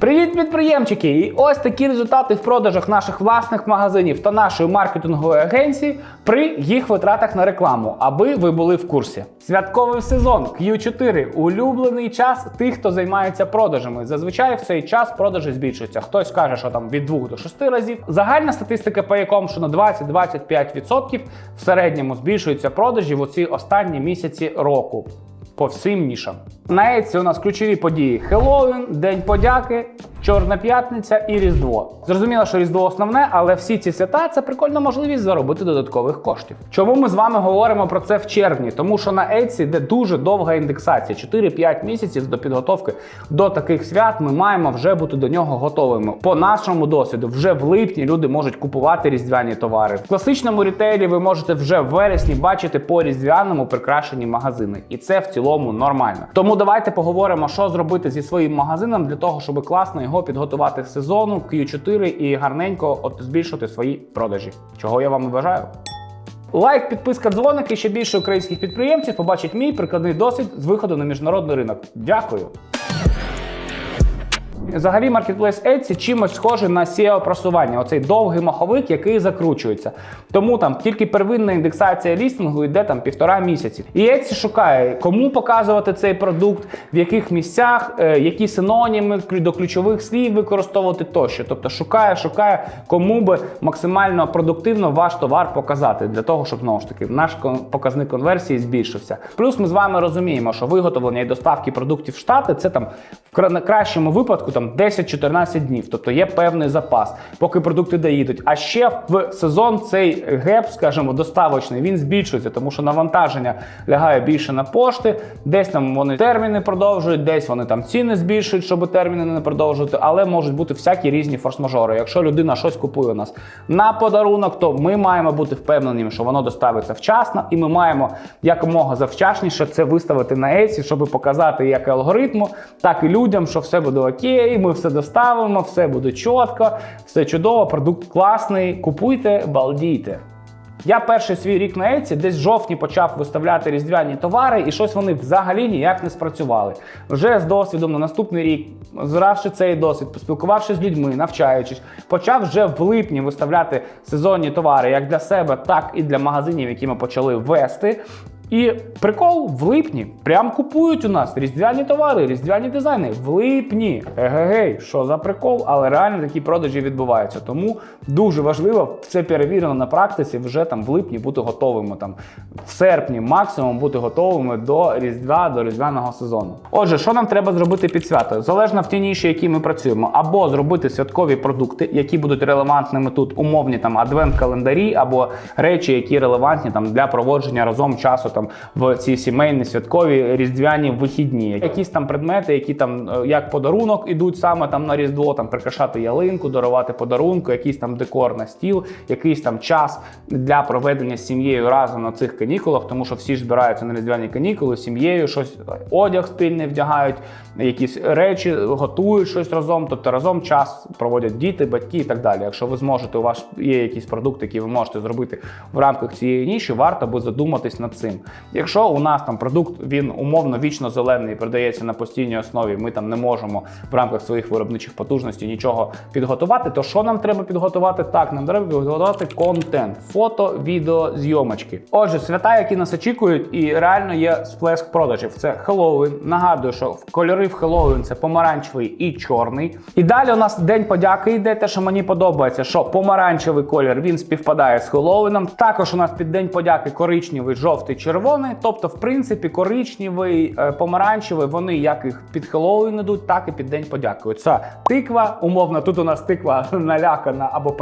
Привіт, підприємчики! І ось такі результати в продажах наших власних магазинів та нашої маркетингової агенції при їх витратах на рекламу, аби ви були в курсі. Святковий сезон Q4 улюблений час тих, хто займається продажами. Зазвичай в цей час продажі збільшуються. Хтось каже, що там від 2 до 6 разів. Загальна статистика по якому, що на 20-25% в середньому збільшуються продажі в оці останні місяці року по всім нішам. На Еці у нас ключові події: Хеллоуін, День подяки, Чорна п'ятниця і Різдво. Зрозуміло, що Різдво основне, але всі ці свята це прикольна можливість заробити додаткових коштів. Чому ми з вами говоримо про це в червні? Тому що на Etsy йде дуже довга індексація 4-5 місяців до підготовки до таких свят. Ми маємо вже бути до нього готовими. По нашому досвіду, вже в липні люди можуть купувати різдвяні товари. В класичному рітейлі ви можете вже в вересні бачити по різдвяному прикрашені магазини, і це в цілому нормально. Тому давайте поговоримо, що зробити зі своїм магазином для того, щоб класно його підготувати з сезону Q4 і гарненько от збільшити свої продажі. Чого я вам і бажаю. Лайк, підписка, дзвоник і ще більше українських підприємців побачить мій прикладний досвід з виходу на міжнародний ринок. Дякую. Взагалі, маркетплейс Etsy чимось схожий на SEO просування. Оцей довгий маховик, який закручується. Тому там тільки первинна індексація лістингу йде там півтора місяці. І Etsy шукає, кому показувати цей продукт, в яких місцях, е, які синоніми до ключових слів використовувати тощо. Тобто шукає, шукає, кому би максимально продуктивно ваш товар показати для того, щоб знову ж таки наш показник конверсії збільшився. Плюс ми з вами розуміємо, що виготовлення і доставки продуктів в Штати це там в кращому випадку там 10-14 днів, тобто є певний запас, поки продукти доїдуть. А ще в сезон цей геп, скажімо, доставочний, він збільшується, тому що навантаження лягає більше на пошти, десь там вони терміни продовжують, десь вони там ціни збільшують, щоб терміни не продовжувати, але можуть бути всякі різні форс-мажори. Якщо людина щось купує у нас на подарунок, то ми маємо бути впевненими, що воно доставиться вчасно, і ми маємо якомога завчасніше це виставити на Etsy, щоб показати як алгоритму, так і людям, що все буде окей, ми все доставимо, все буде чітко, все чудово, продукт класний. Купуйте, балдійте. Я перший свій рік на Etsy десь в жовтні почав виставляти різдвяні товари, і щось вони взагалі ніяк не спрацювали. Вже з досвідом на наступний рік, зравши цей досвід, поспілкувавшись з людьми, навчаючись, почав вже в липні виставляти сезонні товари як для себе, так і для магазинів, які ми почали вести. І прикол в липні прям купують у нас різдвяні товари, різдвяні дизайни в липні. Егегей, що за прикол, але реально такі продажі відбуваються. Тому дуже важливо це перевірено на практиці. Вже там в липні бути готовими. Там в серпні максимум бути готовими до різдва, до різдвяного сезону. Отже, що нам треба зробити під свято? Залежно в ті ніші, які ми працюємо, або зробити святкові продукти, які будуть релевантними тут, умовні там адвент-календарі, або речі, які релевантні там для проводження разом часу там в ці сімейні святкові різдвяні вихідні. Якісь там предмети, які там е, як подарунок ідуть саме там на різдво, там прикрашати ялинку, дарувати подарунку, якийсь там декор на стіл, якийсь там час для проведення з сім'єю разом на цих канікулах, тому що всі ж збираються на різдвяні канікули сім'єю, щось одяг спільний вдягають, якісь речі готують щось разом. Тобто разом час проводять діти, батьки і так далі. Якщо ви зможете, у вас є якісь продукти, які ви можете зробити в рамках цієї ніші, варто би задуматись над цим. Якщо у нас там продукт він умовно вічно зелений, продається на постійній основі, ми там не можемо в рамках своїх виробничих потужностей нічого підготувати, то що нам треба підготувати? Так, нам треба підготувати контент, фото, відео, зйомочки. Отже, свята, які нас очікують, і реально є сплеск продажів. Це Хеллоуін. Нагадую, що кольори в Хеллоуін це помаранчевий і чорний. І далі у нас день подяки йде. Те, що мені подобається, що помаранчевий колір він співпадає з Хеллоуіном. Також у нас під день подяки коричневий, жовтий, червоний. Тобто, в принципі, коричневий, е, помаранчевий, вони як їх під Хеллоуін ідуть, так і під день подяки. Оця тиква, умовно, тут у нас тиква налякана або.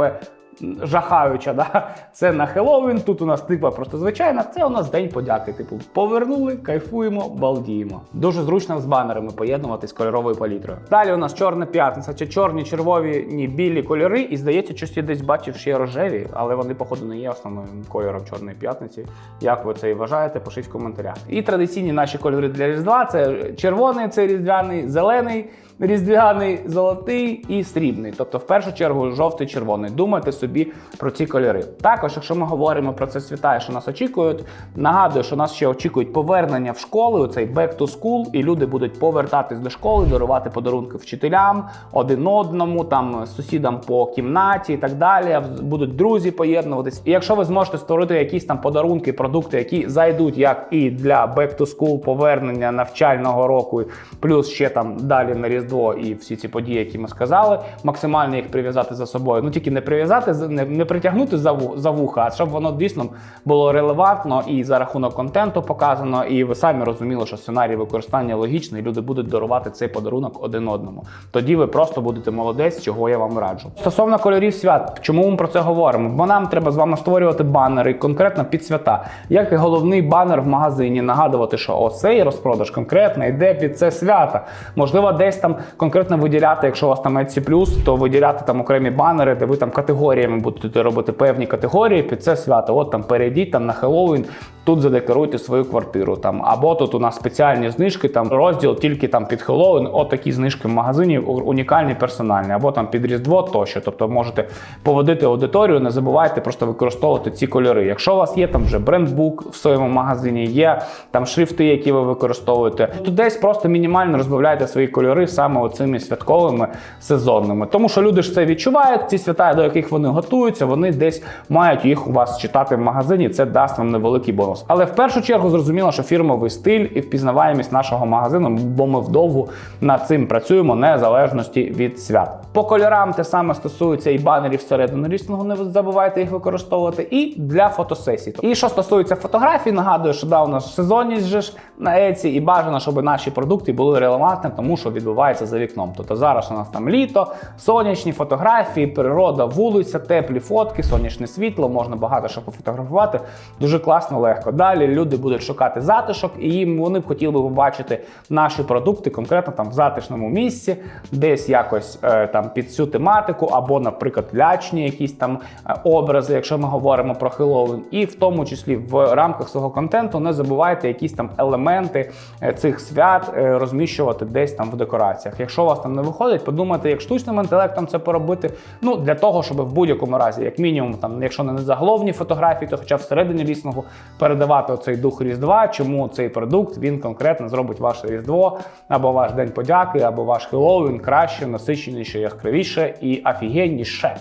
Жахаюча, да? це на Хеллоуін, тут у нас типа просто звичайна, це у нас день подяки. Типу, повернули, кайфуємо, балдіємо. Дуже зручно з банерами поєднувати з кольоровою палітрою. Далі у нас чорна п'ятниця, чи чорні, червові, ні, білі кольори. І здається, щось я десь бачив ще рожеві, але вони, походу, не є основним кольором чорної п'ятниці. Як ви це вважаєте, пишіть в коментарях. І традиційні наші кольори для Різдва це червоний, це різдвяний, зелений. Різдвяний золотий і срібний. Тобто, в першу чергу, жовтий, червоний. Думайте собі про ці кольори. Також, якщо ми говоримо про це свята, що нас очікують, нагадую, що нас ще очікують повернення в школи, оцей back to school, і люди будуть повертатись до школи, дарувати подарунки вчителям, один одному, там сусідам по кімнаті і так далі. Будуть друзі поєднуватись. І якщо ви зможете створити якісь там подарунки, продукти, які зайдуть як і для back to school повернення навчального року, плюс ще там далі на Різдво і всі ці події, які ми сказали, максимально їх прив'язати за собою. Ну тільки не прив'язати, не, не притягнути за, за вуха, а щоб воно дійсно було релевантно і за рахунок контенту показано, і ви самі розуміли, що сценарій використання логічний, і люди будуть дарувати цей подарунок один одному. Тоді ви просто будете молодець, чого я вам раджу. Стосовно кольорів свят, чому ми про це говоримо? Бо нам треба з вами створювати банери конкретно під свята. Як і головний банер в магазині, нагадувати, що оцей розпродаж конкретно йде під це свято. Можливо, десь там конкретно виділяти, якщо у вас там Etsy+, то виділяти там окремі банери, де ви там категоріями будете робити певні категорії під це свято. От там перейдіть там на Хеллоуін, тут задекоруйте свою квартиру. Там або тут у нас спеціальні знижки, там розділ тільки там під Хеллоуін, от такі знижки в магазині унікальні, персональні, або там під Різдво тощо. Тобто можете поводити аудиторію, не забувайте просто використовувати ці кольори. Якщо у вас є там вже брендбук в своєму магазині, є там шрифти, які ви використовуєте, то десь просто мінімально розбавляйте свої кольори саме оцими святковими сезонними. Тому що люди ж це відчувають, ці свята, до яких вони готуються, вони десь мають їх у вас читати в магазині. Це дасть вам невеликий бонус. Але в першу чергу зрозуміло, що фірмовий стиль і впізнаваємість нашого магазину, бо ми вдовго над цим працюємо незалежності від свят. По кольорам те саме стосується і банерів всередину лістингу, не забувайте їх використовувати, і для фотосесій. І що стосується фотографій, нагадую, що да, у нас сезонність же ж на Еці, і бажано, щоб наші продукти були релевантні, тому що відбувається за вікном. Тобто зараз у нас там літо, сонячні фотографії, природа, вулиця, теплі фотки, сонячне світло, можна багато що пофотографувати. Дуже класно, легко. Далі люди будуть шукати затишок, і їм вони б хотіли побачити наші продукти конкретно там в затишному місці, десь якось е, там під цю тематику, або, наприклад, лячні якісь там е, образи, якщо ми говоримо про Хеллоуін. І в тому числі в рамках свого контенту не забувайте якісь там елементи е, цих свят розміщувати десь там в декораціях. Якщо у вас там не виходить, подумайте, як штучним інтелектом це поробити. Ну для того, щоб в будь-якому разі, як мінімум, там, якщо не заголовні фотографії, то хоча всередині лісного передавати оцей дух Різдва, чому цей продукт він конкретно зробить ваше Різдво, або ваш День подяки, або ваш Хеллоуін краще, насиченіше, яскравіше і офігенніше.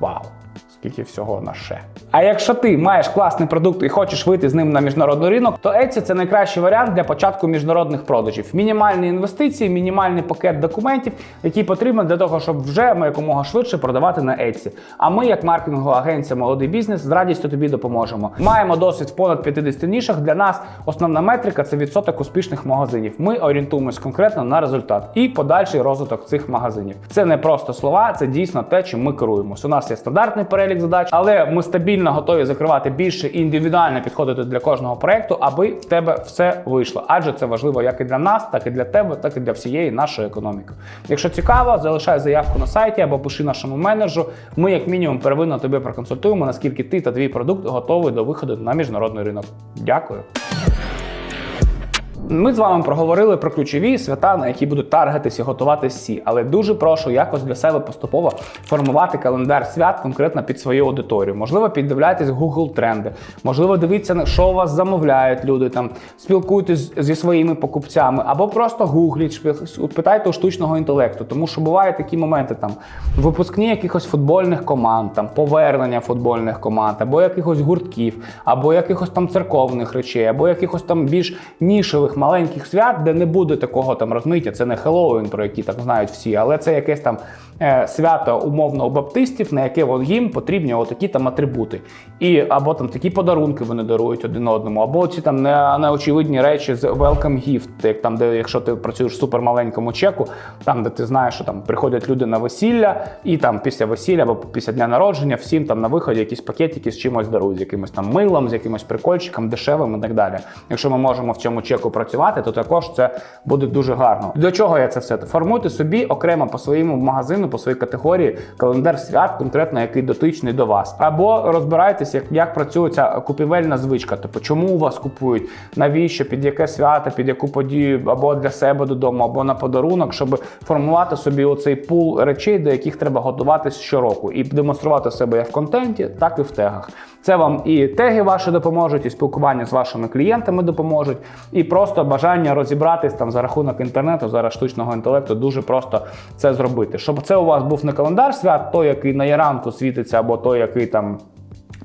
Вау! Скільки всього на ще. А якщо ти маєш класний продукт і хочеш вийти з ним на міжнародний ринок, то Etsy – це найкращий варіант для початку міжнародних продажів. Мінімальні інвестиції, мінімальний пакет документів, який потрібен для того, щоб вже ми якомога швидше продавати на Etsy. А ми, як маркетингова агенція Молодий бізнес, з радістю тобі допоможемо. Маємо досвід в понад 50 нішах. Для нас основна метрика це відсоток успішних магазинів. Ми орієнтуємось конкретно на результат і подальший розвиток цих магазинів. Це не просто слова, це дійсно те, чим ми керуємось. У нас є стандартний перелік задач, але ми стабільно готові закривати більше і індивідуально підходити для кожного проекту, аби в тебе все вийшло. Адже це важливо як і для нас, так і для тебе, так і для всієї нашої економіки. Якщо цікаво, залишай заявку на сайті або пиши нашому менеджеру. Ми, як мінімум, первинно тобі проконсультуємо, наскільки ти та твій продукт готовий до виходу на міжнародний ринок. Дякую. Ми з вами проговорили про ключові свята, на які будуть таргетись і готувати всі, але дуже прошу якось для себе поступово формувати календар свят конкретно під свою аудиторію. Можливо, піддивляйтесь Google тренди, можливо, дивіться що у вас замовляють люди, там. Спілкуйтесь зі своїми покупцями, або просто гугліть, питайте у штучного інтелекту, тому що бувають такі моменти там. Випускні якихось футбольних команд, там повернення футбольних команд, або якихось гуртків, або якихось там церковних речей, або якихось там більш нішевих маленьких свят, де не буде такого там розмиття. Це не Хеллоуін, про які так знають всі, але це якесь там свято умовно у баптистів, на яке їм потрібні отакі там атрибути. І або там такі подарунки вони дарують один одному, або ці там неочевидні речі з welcome gift, як там, де якщо ти працюєш в супермаленькому чеку, там де ти знаєш, що там приходять люди на весілля, і там після весілля або після дня народження всім там на виході якісь пакетики з чимось дарують, з якимось там милом, з якимось прикольчиком, дешевим і так далі. Якщо ми можемо в цьому чеку працювати, то також це буде дуже гарно. До чого я це все? Формуйте собі окремо по своєму магазину, по своїй категорії календар свят, конкретно який дотичний до вас. Або розбирайтесь, як, як працює ця купівельна звичка. Тобто, чому у вас купують, навіщо, під яке свято, під яку подію, або для себе додому, або на подарунок, щоб формувати собі оцей пул речей, до яких треба готуватись щороку, і демонструвати себе як в контенті, так і в тегах. Це вам і теги ваші допоможуть, і спілкування з вашими клієнтами допоможуть, і просто бажання розібратись там за рахунок інтернету, зараз штучного інтелекту дуже просто це зробити. Щоб це у вас був не календар свят, той, який на яранку світиться, або той, який там.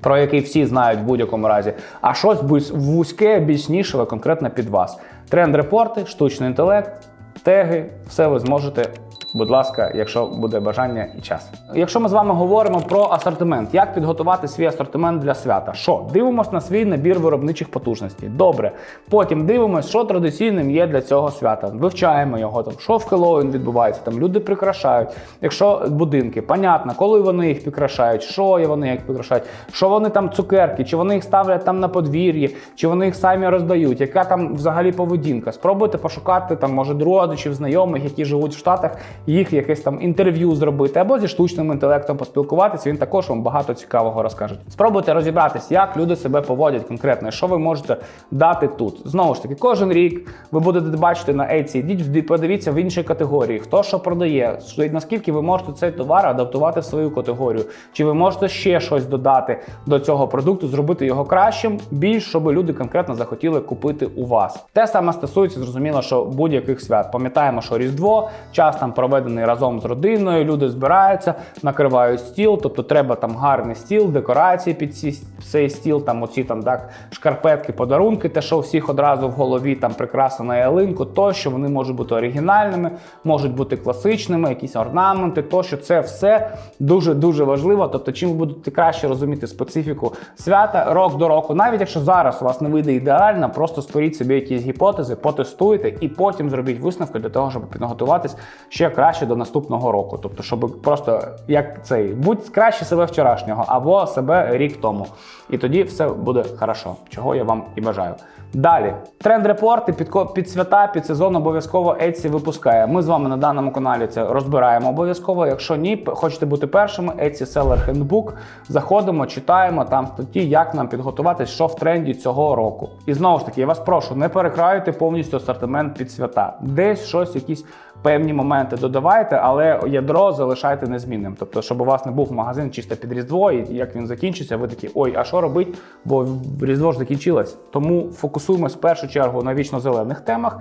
Про який всі знають в будь-якому разі, а щось вузьке, більш нішеве, конкретно під вас. Тренд-репорти, штучний інтелект, теги, все ви зможете Будь ласка, якщо буде бажання і час. Якщо ми з вами говоримо про асортимент, як підготувати свій асортимент для свята? Що дивимося на свій набір виробничих потужностей. Добре. Потім дивимося, що традиційним є для цього свята. Вивчаємо його там, що в Хеллоуін відбувається. Там люди прикрашають. Якщо будинки, понятно, коли вони їх прикрашають, що вони їх прикрашають, що вони там цукерки, чи вони їх ставлять там на подвір'ї, чи вони їх самі роздають, яка там взагалі поведінка. Спробуйте пошукати там, може, родичів, знайомих, які живуть в Штатах їх якесь там інтерв'ю зробити, або зі штучним інтелектом поспілкуватися. Він також вам багато цікавого розкаже. Спробуйте розібратись, як люди себе поводять конкретно, що ви можете дати тут. Знову ж таки, кожен рік ви будете бачити на Etsy, йдіть подивіться в іншій категорії, хто що продає, наскільки ви можете цей товар адаптувати в свою категорію, чи ви можете ще щось додати до цього продукту, зробити його кращим, більш щоб люди конкретно захотіли купити у вас. Те саме стосується, зрозуміло, що будь-яких свят. Пам'ятаємо, що Різдво, час там проведений разом з родиною, люди збираються, накривають стіл, тобто треба там гарний стіл, декорації під цей стіл, там оці там так шкарпетки, подарунки, те, що у всіх одразу в голові там прикраса на ялинку, тощо вони можуть бути оригінальними, можуть бути класичними, якісь орнаменти, тощо це все дуже дуже важливо. Тобто, чим ви будете краще розуміти специфіку свята рок до року, навіть якщо зараз у вас не вийде ідеально, просто створіть собі якісь гіпотези, потестуйте і потім зробіть висновки для того, щоб підготуватись ще краще до наступного року. Тобто, щоб просто як цей будь краще себе вчорашнього або себе рік тому. І тоді все буде хорошо, чого я вам і бажаю. Далі тренд-репорти під під свята, під сезон обов'язково Etsy випускає. Ми з вами на даному каналі це розбираємо обов'язково. Якщо ні, хочете бути першими, Etsy Seller Handbook. Заходимо, читаємо там статті, як нам підготуватись, що в тренді цього року. І знову ж таки, я вас прошу, не перекраюйте повністю асортимент під свята. Десь щось, якісь певні моменти додавайте, але ядро залишайте незмінним. Тобто, щоб у вас не був магазин чисто під Різдво, і як він закінчиться, ви такі, ой, а що робити? Бо Різдво ж закінчилось. Тому фокусуємось в першу чергу на вічно-зелених темах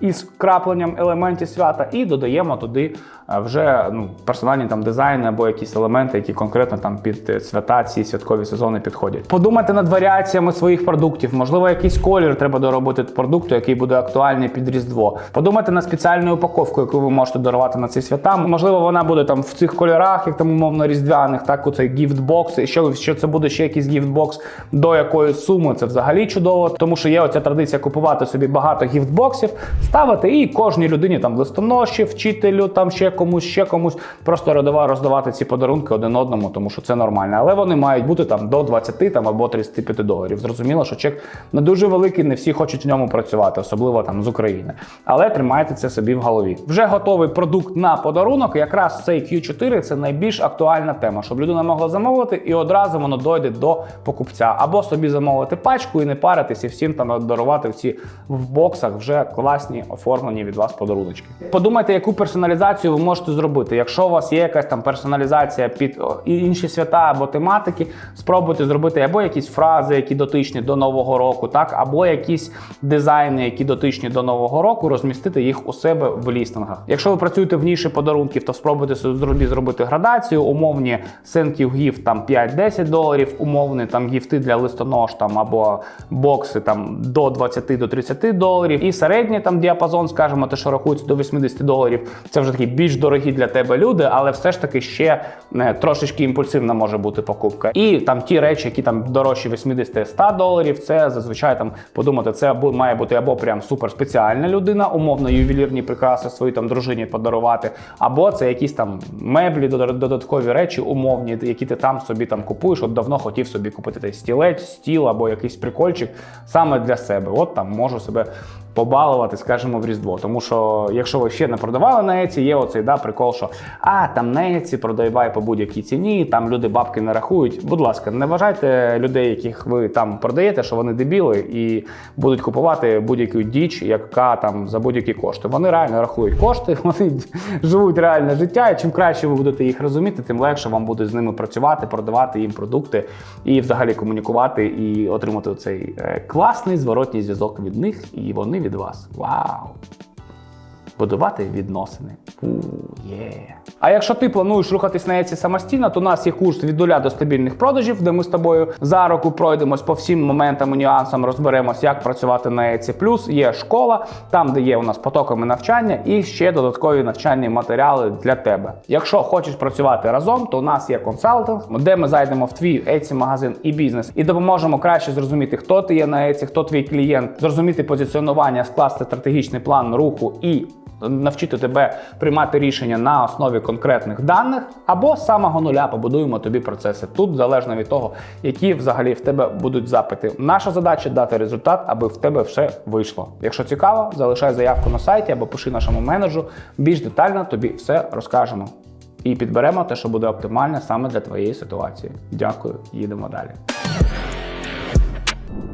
із крапленням елементів свята, і додаємо туди вже ну, персональні там дизайни або якісь елементи, які конкретно там під е, свята ці святкові сезони підходять. Подумайте над варіаціями своїх продуктів. Можливо, якийсь колір треба доробити продукту, який буде актуальний під Різдво. Подумайте на спеціальну упаковку, яку ви можете дарувати на ці свята. Можливо, вона буде там в цих кольорах, як там умовно різдвяних, так у цей гіфтбокс. І що, що це буде ще якийсь гіфтбокс до якоїсь суми. Це взагалі чудово, тому що є оця традиція купувати собі багато гіфтбоксів, ставити і кожній людині там листоноші, вчителю, там ще комусь, ще комусь просто роздава- роздавати ці подарунки один одному, тому що це нормально. Але вони мають бути там до 20 там або 35 доларів. Зрозуміло, що чек не дуже великий, не всі хочуть в ньому працювати, особливо там з України. Але тримайте це собі в голові. Вже готовий продукт на подарунок. Якраз цей Q4 це найбільш актуальна тема, щоб людина могла замовити, і одразу воно дойде до покупця, або собі замовити пачку і не паритися, всім там дарувати ці в боксах вже класні оформлені від вас подаруночки. Подумайте, яку персоналізацію ви можете зробити. Якщо у вас є якась там персоналізація під інші свята або тематики, спробуйте зробити або якісь фрази, які дотичні до нового року, так або якісь дизайни, які дотичні до нового року, розмістити їх у себе в лістингах. Якщо ви працюєте в ніші подарунків, то спробуйте собі зробити градацію, умовні сенків гіфт там 5-10 доларів, умовні там гіфти для листонож там або бокси там до 20 до 30 доларів, і середній там діапазон, скажімо, те, що рахується до 80 доларів. Це вже такі більш дорогі для тебе люди, але все ж таки ще е, трошечки імпульсивна може бути покупка. І там ті речі, які там дорожчі 80-100 доларів, це зазвичай там подумати, це має бути або прям супер спеціальна людина, умовно ювелірні прикраси своїй там дружині подарувати, або це якісь там меблі, додаткові речі, умовні, які ти там собі там купуєш. От давно хотів собі купити той стілець, стіл або якийсь прикольчик саме для себе. От там можу себе побалувати, скажімо, в Різдво. Тому що, якщо ви ще не продавали на Еці, є оцей да, прикол, що а там на Еці продавай по будь-якій ціні, там люди бабки не рахують. Будь ласка, не вважайте людей, яких ви там продаєте, що вони дебіли і будуть купувати будь-яку діч, яка там за будь-які кошти. Вони реально рахують кошти, вони живуть реальне життя. І чим краще ви будете їх розуміти, тим легше вам буде з ними працювати, продавати їм продукти і взагалі комунікувати і отримати цей класний зворотній зв'язок від них, і вони від вас. Вау! Будувати відносини. У. А якщо ти плануєш рухатись на Еці самостійно, то у нас є курс від нуля до стабільних продажів, де ми з тобою за року пройдемось по всім моментам і нюансам, розберемось, як працювати на Еці. Плюс є школа, там де є у нас потоками навчання, і ще додаткові навчальні матеріали для тебе. Якщо хочеш працювати разом, то у нас є консалтинг, де ми зайдемо в твій Еці магазин і бізнес і допоможемо краще зрозуміти, хто ти є на Еці, хто твій клієнт, зрозуміти позиціонування, скласти стратегічний план руху і навчити тебе приймати рішення на основі конкретних даних, або з самого нуля побудуємо тобі процеси. Тут залежно від того, які взагалі в тебе будуть запити. Наша задача дати результат, аби в тебе все вийшло. Якщо цікаво, залишай заявку на сайті або пиши нашому менеджеру. Більш детально тобі все розкажемо. І підберемо те, що буде оптимальне саме для твоєї ситуації. Дякую, їдемо далі.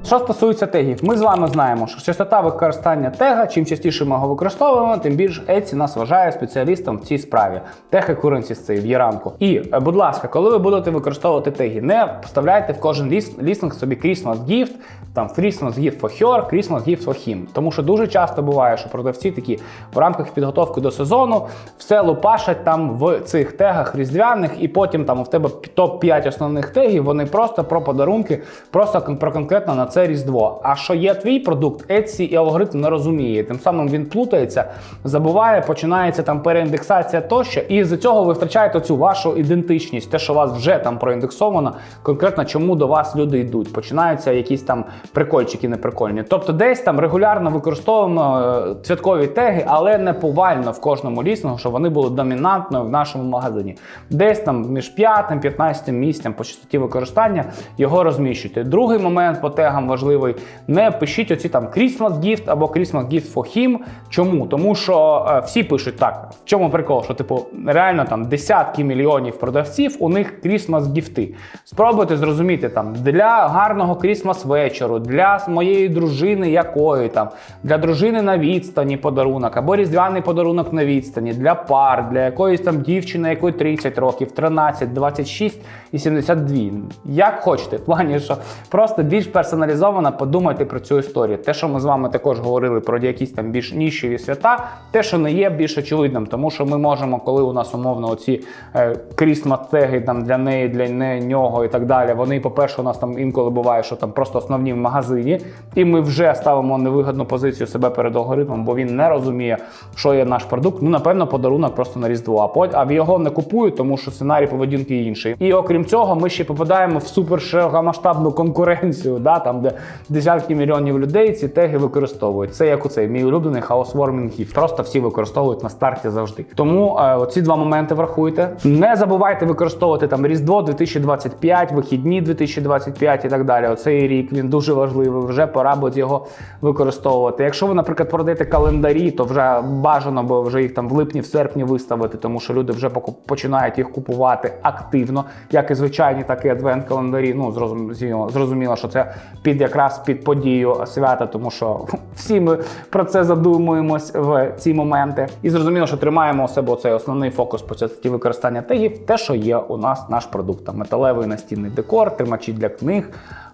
Що стосується тегів, ми з вами знаємо, що частота використання тега, чим частіше ми його використовуємо, тим більш Etsy нас вважає спеціалістом в цій справі. Тег і currency з цієї в Єранку. І, е, будь ласка, коли ви будете використовувати теги, не вставляйте в кожен ліс- лістинг собі Christmas gift, там Christmas gift for her, Christmas gift for him. Тому що дуже часто буває, що продавці такі в рамках підготовки до сезону все лупашать там в цих тегах різдвяних, і потім там у тебе топ-5 основних тегів, вони просто про подарунки, просто про конкретно на це різдво. А що є твій продукт, Etsy і алгоритм не розуміє. Тим самим він плутається, забуває, починається там переіндексація тощо, і з цього ви втрачаєте цю вашу ідентичність, те, що у вас вже там проіндексовано, конкретно чому до вас люди йдуть. Починаються якісь там прикольчики неприкольні. Тобто, десь там регулярно використовуємо е, святкові теги, але не повально в кожному лісингу, щоб вони були домінантною в нашому магазині. Десь там між 5 15 місцем по частоті використання його розміщуйте. Другий момент по тегам важливий: не пишіть оці там Christmas gift або Christmas gift for him. Чому? Тому що е, всі пишуть так. В чому прикол? Що типу реально там десятки мільйонів продавців, у них Christmas гіфти. Спробуйте зрозуміти там для гарного Christmas вечору, для моєї дружини якої там, для дружини на відстані подарунок, або різдвяний подарунок на відстані, для пар, для якоїсь там дівчини, якої 30 років, 13, 26 і 72. Як хочете, в плані, що просто більш персоналізовано подумайте про цю історію. Те, що ми з вами також говорили про якісь там більш нішеві свята, те, що не є більш очевидним, тому що ми можемо, коли у нас умовно оці е, крісмас-теги там для неї, для нього і так далі. Вони, по-перше, у нас там інколи буває, що там просто основні в магазині, і ми вже ставимо невигідну позицію себе перед алгоритмом, бо він не розуміє, що є наш продукт. Ну, напевно, подарунок просто на різдво. А а його не купують, тому що сценарій поведінки інший. І окрім цього, ми ще попадаємо в супер широкомасштабну конкуренцію, да, там де десятки мільйонів людей ці теги використовують. Це як у цей мій улюблений хаосвормінг гіф. Просто всі використовують на старті завжди. Тому е, оці два моменти врахуйте. Не забувайте використовувати там Різдво 2025, вихідні 2025 і так далі. Оцей рік він дуже важливий. Вже пора буде його використовувати. Якщо ви, наприклад, продаєте календарі, то вже бажано, бо вже їх там в липні, в серпні виставити, тому що люди вже починають їх купувати активно, як і звичайні, так і адвент-календарі. Ну зрозуміло, зрозуміло, що це під якраз під подію свята, тому що всі ми про це задумуємось в ці моменти. І зрозуміло, що тримаємо у себе цей основний фокус по частоті використання тегів, те, що є у нас наш продукт. Там металевий настінний декор, тримачі для книг.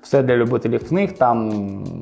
Все для любителів книг, там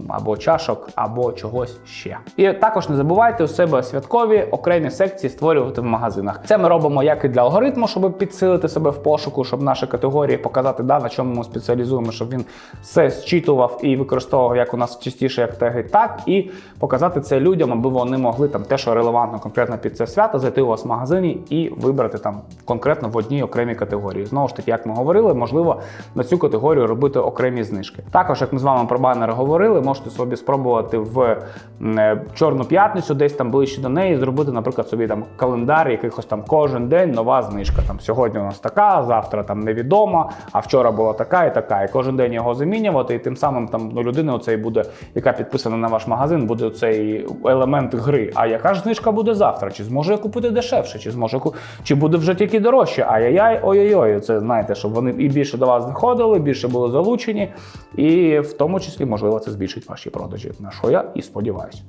або чашок, або чогось ще. І також не забувайте у себе святкові окремі секції створювати в магазинах. Це ми робимо як і для алгоритму, щоб підсилити себе в пошуку, щоб наші категорії показати, да, на чому ми спеціалізуємо, щоб він все зчитував і використовував як у нас частіше як теги, так і показати це людям, аби вони могли там те, що релевантно конкретно під це свято, зайти у вас в магазині і вибрати там конкретно в одній окремій категорії. Знову ж таки, як ми говорили, можливо на цю категорію робити окремі знижки. Знижки. Також, як ми з вами про банери говорили, можете собі спробувати в е, Чорну п'ятницю, десь там ближче до неї, зробити, наприклад, собі там календар, якихось там кожен день нова знижка. Там сьогодні у нас така, завтра там невідома, а вчора була така і така. І кожен день його замінювати, і тим самим там ну, людина оцей буде, яка підписана на ваш магазин, буде цей елемент гри. А яка ж знижка буде завтра? Чи зможу я купити дешевше, чи зможу чи буде вже тільки дорожче? Ай-яй-яй, ой-ой-ой. Це знаєте, щоб вони і більше до вас заходили, більше були залучені, і в тому числі, можливо, це збільшить ваші продажі, на що я і сподіваюся.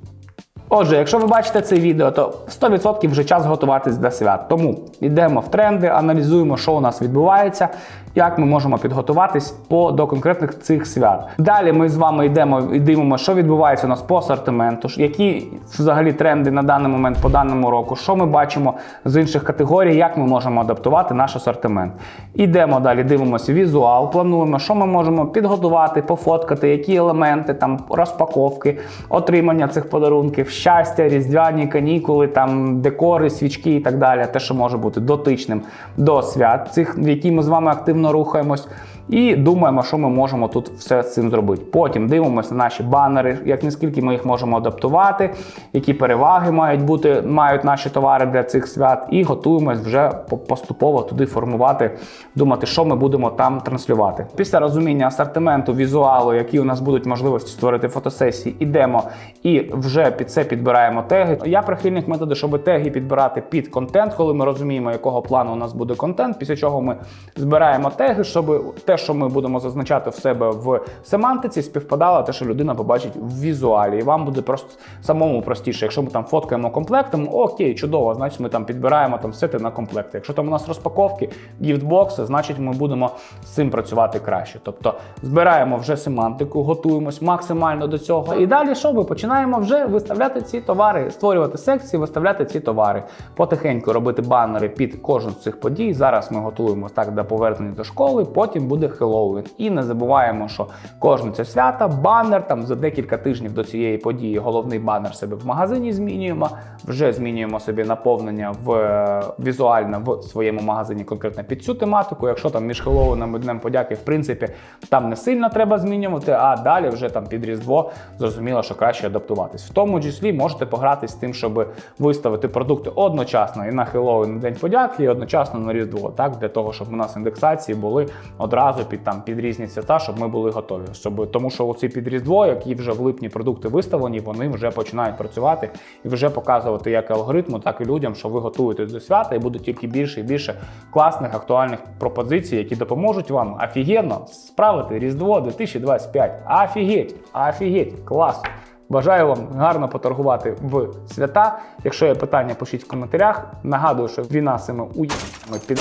Отже, якщо ви бачите це відео, то 100% вже час готуватись до свят. Тому йдемо в тренди, аналізуємо, що у нас відбувається, як ми можемо підготуватись по до конкретних цих свят. Далі ми з вами йдемо і дивимося, що відбувається у нас по асортименту, які взагалі тренди на даний момент по даному року, що ми бачимо з інших категорій, як ми можемо адаптувати наш асортимент. Ідемо далі, дивимося візуал, плануємо, що ми можемо підготувати, пофоткати, які елементи, там розпаковки, отримання цих подарунків, щастя, різдвяні канікули, там декори, свічки і так далі. Те, що може бути дотичним до свят, цих які ми з вами активно рухаємось. І думаємо, що ми можемо тут все з цим зробити. Потім дивимося на наші банери, як наскільки ми їх можемо адаптувати, які переваги мають бути, мають наші товари для цих свят, і готуємось вже поступово туди формувати, думати, що ми будемо там транслювати. Після розуміння асортименту, візуалу, які у нас будуть можливості створити фотосесії, ідемо і вже під це підбираємо теги. Я прихильник методу, щоб теги підбирати під контент, коли ми розуміємо, якого плану у нас буде контент. Після чого ми збираємо теги, щоб те, що ми будемо зазначати в себе в семантиці, співпадало те, що людина побачить в візуалі. І вам буде просто самому простіше. Якщо ми там фоткаємо комплектом, окей, чудово, значить ми там підбираємо там сети на комплекти. Якщо там у нас розпаковки, гіфтбокси, значить ми будемо з цим працювати краще. Тобто збираємо вже семантику, готуємось максимально до цього. І далі що ми починаємо вже виставляти ці товари, створювати секції, виставляти ці товари, потихеньку робити банери під кожен з цих подій. Зараз ми готуємо так до повернення до школи. Потім буде Хеллоуін. І не забуваємо, що кожне це свято, банер там за декілька тижнів до цієї події. Головний банер себе в магазині змінюємо. Вже змінюємо собі наповнення в е, візуально в своєму магазині конкретно під цю тематику. Якщо там між Хеллоуіном і Днем подяки, в принципі, там не сильно треба змінювати, а далі вже там під Різдво зрозуміло, що краще адаптуватись. В тому числі можете погратись з тим, щоб виставити продукти одночасно і на Хеллоуін і День подяки, і одночасно на Різдво, так для того, щоб у нас індексації були одразу під там під різні свята, щоб ми були готові. Щоб тому, що оці під Різдво, які вже в липні продукти виставлені, вони вже починають працювати і вже показувати як алгоритму, так і людям, що ви готуєтесь до свята, і буде тільки більше і більше класних актуальних пропозицій, які допоможуть вам офігенно справити Різдво 2025. Офігеть, офігеть, клас! Бажаю вам гарно поторгувати в свята. Якщо є питання, пишіть в коментарях. Нагадую, що війна цими уїбами під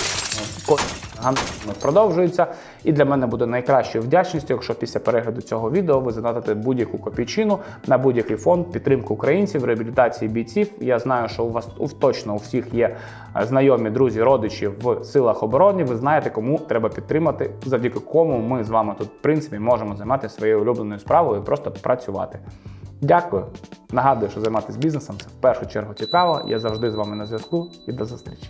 продовжується. І для мене буде найкращою вдячністю, якщо після перегляду цього відео ви задатите будь-яку копійчину на будь-який фонд підтримки українців, реабілітації бійців. Я знаю, що у вас точно у всіх є е, знайомі, друзі, родичі в силах оборони. Ви знаєте, кому треба підтримати, завдяки кому ми з вами тут, в принципі, можемо займатися своєю улюбленою справою і просто працювати. Дякую. Нагадую, що займатися бізнесом це в першу чергу цікаво. Я завжди з вами на зв'язку і до зустрічі.